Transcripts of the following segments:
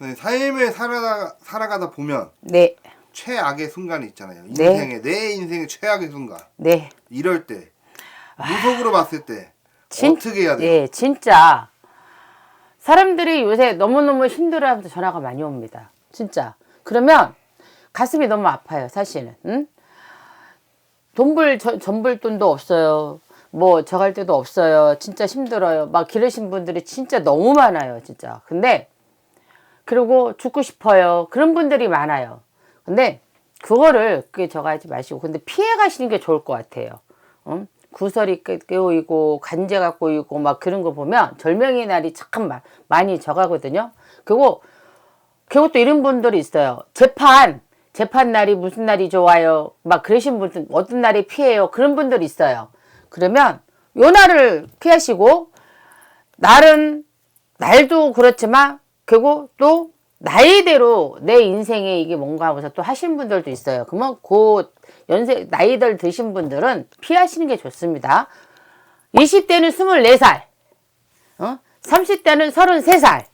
선생님 삶을 살아가, 살아가다 보면 네, 최악의 순간이 있잖아요. 네. 인생의 내 인생의 최악의 순간. 네. 이럴 때 무속으로 봤을 때 진- 어떻게 해야 돼요? 예, 진짜 사람들이 요새 너무너무 힘들어하면서 전화가 많이 옵니다. 진짜. 그러면 가슴이 너무 아파요, 사실은. 응? 돈벌 저- 전벌 돈도 없어요. 뭐 저갈 데도 없어요. 진짜 힘들어요. 막 기르신 분들이 진짜 너무 많아요, 진짜. 근데 그리고 죽고 싶어요. 그런 분들이 많아요. 근데 그거를 그게 저거 하지 마시고 근데 피해 가시는 게 좋을 것 같아요. 응? 구설이 깨- 깨어이고 간제가 꼬이고 막 그런 거 보면 절명의 날이 참 마- 많이 저가거든요. 그리고 또 이런 분들이 있어요. 재판 재판 날이 무슨 날이 좋아요. 막 그러신 분들 어떤 날이 피해요. 그런 분들이 있어요. 그러면 요 날을 피하시고 날은 날도 그렇지만 그리고 또 나이대로 내 인생에 이게 뭔가 하고서 또 하시는 분들도 있어요. 그러면 그 연세 나이들 드신 분들은 피하시는 게 좋습니다. 20대는 24살, 어? 30대는 33살,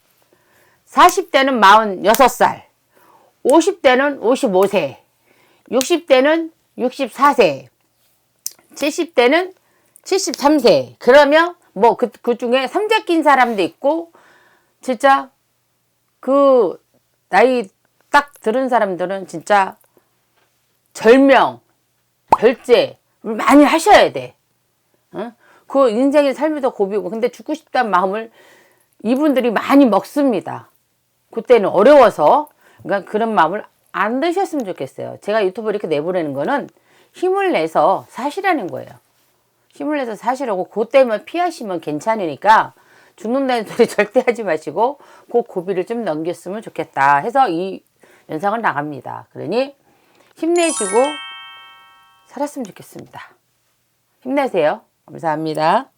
40대는 46살, 50대는 55세, 60대는 64세, 70대는 73세. 그러면 뭐 그 그 중에 삼자 낀 사람도 있고 진짜 그 나이 딱 들은 사람들은 진짜 절명, 절제 많이 하셔야 돼. 어? 그 인생의 삶에서 고비고 근데 죽고 싶다는 마음을 이분들이 많이 먹습니다. 그때는 어려워서 그러니까 그런 마음을 안 드셨으면 좋겠어요. 제가 유튜브 이렇게 내보내는 거는 힘을 내서 사시라는 거예요. 힘을 내서 사시라고 그 때만 피하시면 괜찮으니까 죽는다는 소리 절대 하지 마시고 그 고비를 좀 넘겼으면 좋겠다 해서 이 영상을 나갑니다. 그러니 힘내시고 살았으면 좋겠습니다. 힘내세요. 감사합니다.